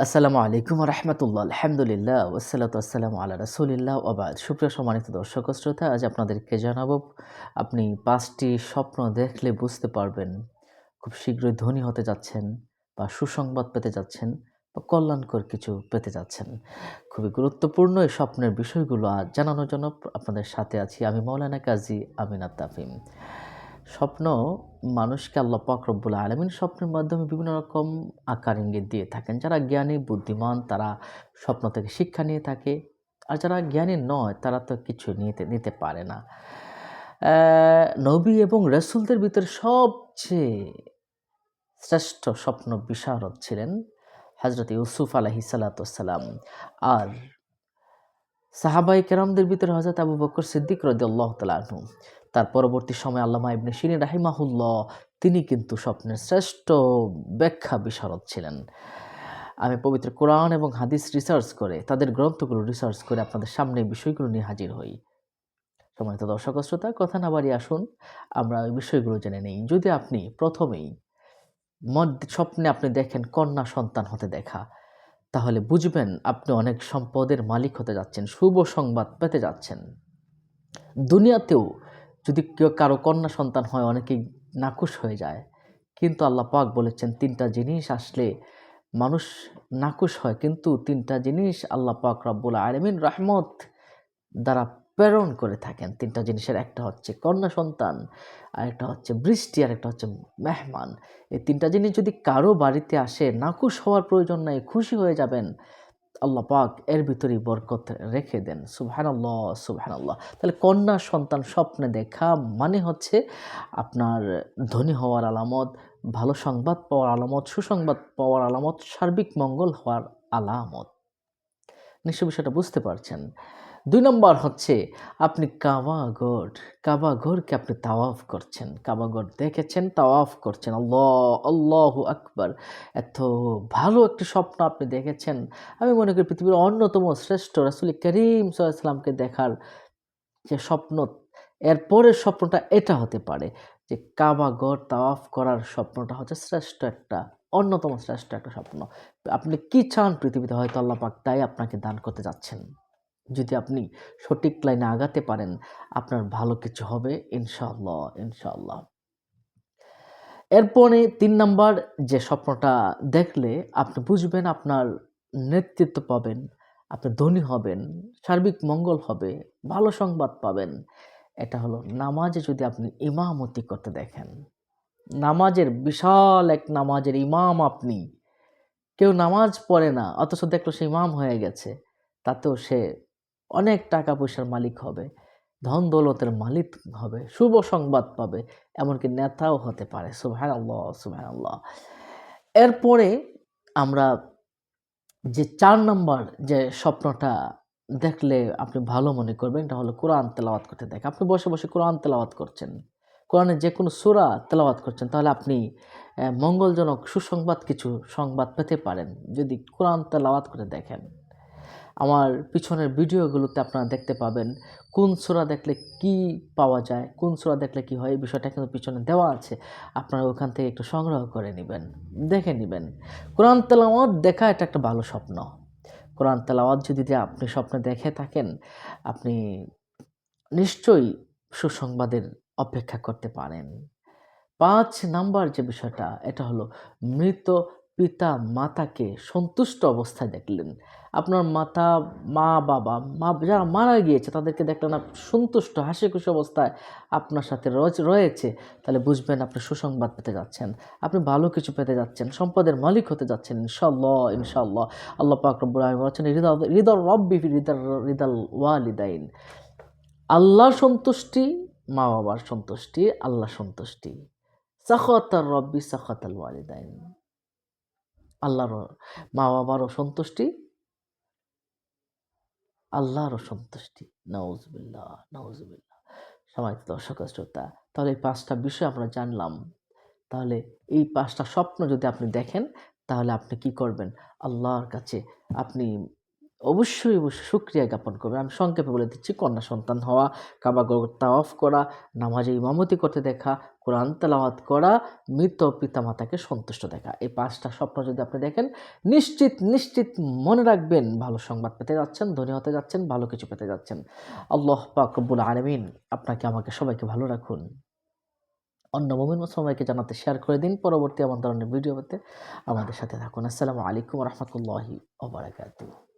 আসসালামু আলাইকুম রহমতুল্লাহ। আলহামদুলিল্লাহ ওসালাত আসসালামু আল্লাহ রসুলিল্লাহ ওবাদ সুপ্রিয় সম্মানিত দর্শক শ্রোতা, আজ আপনাদেরকে জানাব, আপনি পাঁচটি স্বপ্ন দেখলে বুঝতে পারবেন, খুব শীঘ্রই ধনী হতে যাচ্ছেন বা সুসংবাদ পেতে যাচ্ছেন বা কল্যাণকর কিছু পেতে যাচ্ছেন। খুবই গুরুত্বপূর্ণ এই স্বপ্নের বিষয়গুলো জানানোর জন্য আপনাদের সাথে আছি আমি মৌলানা কাজী আমিনাত তাফিম। স্বপ্ন মানুষকে আল্লাহ রব্বুল আলমিন স্বপ্নের মাধ্যমে বিভিন্ন রকম আকার ইঙ্গিত দিয়ে থাকেন। যারা জ্ঞানী, বুদ্ধিমান, তারা স্বপ্ন থেকে শিক্ষা নিয়ে থাকে। আর যারা জ্ঞানী নয়, তারা তো কিছু নিতে নিতে পারে না। নবী এবং রসুলদের ভিতরে সবচেয়ে শ্রেষ্ঠ স্বপ্ন বিশারদ ছিলেন হজরত ইউসুফ আলহি সালাতাম আর সাহাবাই কেরামদের ভিতরে হজরত আবু বকর সিদ্দিক রদি আল্লাহ তালু তার পরবর্তী সময় আল্লামা ইবনে শিনী রাহিমাহুল্লাহ তিনি কিন্তু স্বপ্নের শ্রেষ্ঠ ব্যাখ্যা বিশারদ ছিলেন। আমি পবিত্র কোরআন এবং হাদিস রিসার্চ করে, তাদের গ্রন্থগুলো রিসার্চ করে আপনাদের সামনে বিষয়গুলো নিয়ে হাজির হই। সম্মানিত দর্শক শ্রোতা, কথা না বাড়িয়ে আসুন, আমরা ওই বিষয়গুলো জেনে নেই। যদি আপনি প্রথমেই স্বপ্নে আপনি দেখেন কন্যা সন্তান হতে দেখা, তাহলে বুঝবেন আপনি অনেক সম্পদের মালিক হতে যাচ্ছেন, শুভ সংবাদ পেতে যাচ্ছেন। দুনিয়াতেও যদি কেউ কারও কন্যা সন্তান হয়, অনেকেই নাকুশ হয়ে যায়। কিন্তু আল্লাহ পাক বলেছেন, তিনটা জিনিস আসলে মানুষ নাকুশ হয়, কিন্তু তিনটা জিনিস আল্লাহ পাক রব্বুল আলমিন রহমত দ্বারা প্রেরণ করে থাকেন। তিনটা জিনিসের, একটা হচ্ছে কন্যা সন্তান, আর একটা হচ্ছে বৃষ্টি, আর একটা হচ্ছে মেহমান। এই তিনটা জিনিস যদি কারও বাড়িতে আসে নাকুশ হওয়ার প্রয়োজন নাই, খুশি হয়ে যাবেন। আল্লাহ পাক এর ভিতরেই বরকত রেখে দেন। সুবহানাল্লাহ সুবহানাল্লাহ। তাহলে কন্যা সন্তান স্বপ্নে দেখা মানে হচ্ছে আপনার ধনী হওয়ার আলামত, ভালো সংবাদ পাওয়ার আলামত, সুসংবাদ পাওয়ার আলামত, সার্বিক মঙ্গল হওয়ার আলামত। নিশ্চয় বিষয়টা বুঝতে পারছেন। দুই নম্বর হচ্ছে, আপনি কাবাগর, কাবাগরকে আপনি তাওয়াফ করছেন। কাবাগর দেখেছেন, তাওয়াফ করছেন। আল্লাহ আল্লাহ আকবার। এত ভালো একটি স্বপ্ন আপনি দেখেছেন। আমি মনে করি পৃথিবীর অন্যতম শ্রেষ্ঠ রাসুল করিম সাল্লামকে দেখার যে স্বপ্ন এরপরের স্বপ্নটা এটা হতে পারে যে কাবাগর তাওয়াফ করার স্বপ্নটা হচ্ছে শ্রেষ্ঠ একটা, অন্যতম শ্রেষ্ঠ একটা স্বপ্ন। আপনি কি চান পৃথিবীতে? হয়তো আল্লাহ পাক তাই আপনাকে দান করতে যাচ্ছেন। যদি আপনি সঠিক লাইনে আগাতে পারেন, আপনার ভালো কিছু হবে ইনশাল্লাহ ইনশাল্লাহ এরপরে তিন নাম্বার, যে স্বপ্নটা দেখলে আপনি বুঝবেন, আপনার নেতৃত্ব পাবেন, আপনি ধনী হবেন, সার্বিক মঙ্গল হবে, ভালো সংবাদ পাবেন। এটা হলো নামাজে যদি আপনি ইমামতি করতে দেখেন। নামাজের বিশাল এক নামাজের ইমাম আপনি। কেউ নামাজ পড়ে না, অথচ দেখল সে ইমাম হয়ে গেছে, তাতেও সে অনেক টাকা পয়সার মালিক হবে, ধন দৌলতের মালিক হবে, শুভ সংবাদ পাবে, এমনকি নেতাও হতে পারে। সুভান আল্লাহ সুভান আল্লাহ এরপরে আমরা যে চার নম্বর যে স্বপ্নটা দেখলে আপনি ভালো মনে করবেন, এটা হলো কোরআন তেলাওয়াত করতে দেখে। আপনি বসে বসে কোরআন তেলাওয়াত করছেন, কোরআনের যে কোনো সুরা তেলাওয়াত করছেন, তাহলে আপনি মঙ্গলজনক সুসংবাদ কিছু সংবাদ পেতে পারেন যদি কোরআন তেলাওয়াত করে দেখেন। আমার পিছনের ভিডিওগুলোতে আপনারা দেখতে পাবেন কোন সুরা দেখলে কি পাওয়া যায়, কোন সুরা দেখলে কি হয়, এই বিষয়টা কিন্তু পিছনে দেওয়া আছে। আপনারা ওখান থেকে একটু সংগ্রহ করে নেবেন, দেখে নেবেন। কোরআন তেলাওয়াত দেখা এটা একটা ভালো স্বপ্ন। কোরআন তেলাওয়াত যদি আপনি স্বপ্নে দেখে থাকেন, আপনি নিশ্চয়ই সুসংবাদের অপেক্ষা করতে পারেন। পাঁচ নাম্বার যে বিষয়টা, এটা হলো মৃত পিতা মাতাকে সন্তুষ্ট অবস্থায় দেখলেন। আপনার মাতা, মা, বাবা, মা, যারা মারা গিয়েছে, তাদেরকে দেখলেন আপনি সন্তুষ্ট হাসি খুশি অবস্থায় আপনার সাথে রয়েছে- তাহলে বুঝবেন আপনি সুসংবাদ পেতে যাচ্ছেন, আপনি ভালো কিছু পেতে যাচ্ছেন, সম্পদের মালিক হতে যাচ্ছেন ইনশাল্লাহ ইনশাল্লাহ আল্লাহ পাক রব্বুল আলামিন বলেছেন হৃদা হৃদয় রব্বি হৃদয় হৃদাল ওয়ালিদাইন। আল্লাহ সন্তুষ্টি, মা বাবার সন্তুষ্টি, আল্লাহ সন্তুষ্টি। সাখাতার রব্বি সাখাতাল ওয়ালিদাইন। আল্লাহর মা বাবারও সন্তুষ্টি। আল্লাহরও সন্তুষ্টি। নওয়াজবিল্লাহ নওয়াজবিল্লাহ সময় দর্শক শ্রোতা, তাহলে এই পাঁচটা বিষয় আমরা জানলাম। তাহলে এই পাঁচটা স্বপ্ন যদি আপনি দেখেন, তাহলে আপনি কি করবেন? আল্লাহর কাছে আপনি অবশ্যই অবশ্যই সুক্রিয়া জ্ঞাপন করবে। আমি সংক্ষেপে বলে দিচ্ছি, কন্যা সন্তান হওয়া কাবা তাওয়াফ করা, নামাজে ইমামতি করতে দেখা, কোরআন তেলাওয়াত করা, মৃত পিতামাতাকে সন্তুষ্ট দেখা। এই পাঁচটা স্বপ্ন যদি আপনি দেখেন, নিশ্চিত নিশ্চিত মনে রাখবেন, ভালো সংবাদ পেতে যাচ্ছেন, ধনী হতে যাচ্ছেন, ভালো কিছু পেতে যাচ্ছেন। আল্লাহ পাকবুল আলমিন আপনাকে আমাকে সবাইকে ভালো রাখুন। অন্য মমিন সবাইকে জানাতে শেয়ার করে দিন পরবর্তী আমার ধরনের ভিডিও পেতে। আমাদের সাথে থাকুন। আসসালামু আলাইকুম রহমতুল্লাহি ওবরাকাতুহ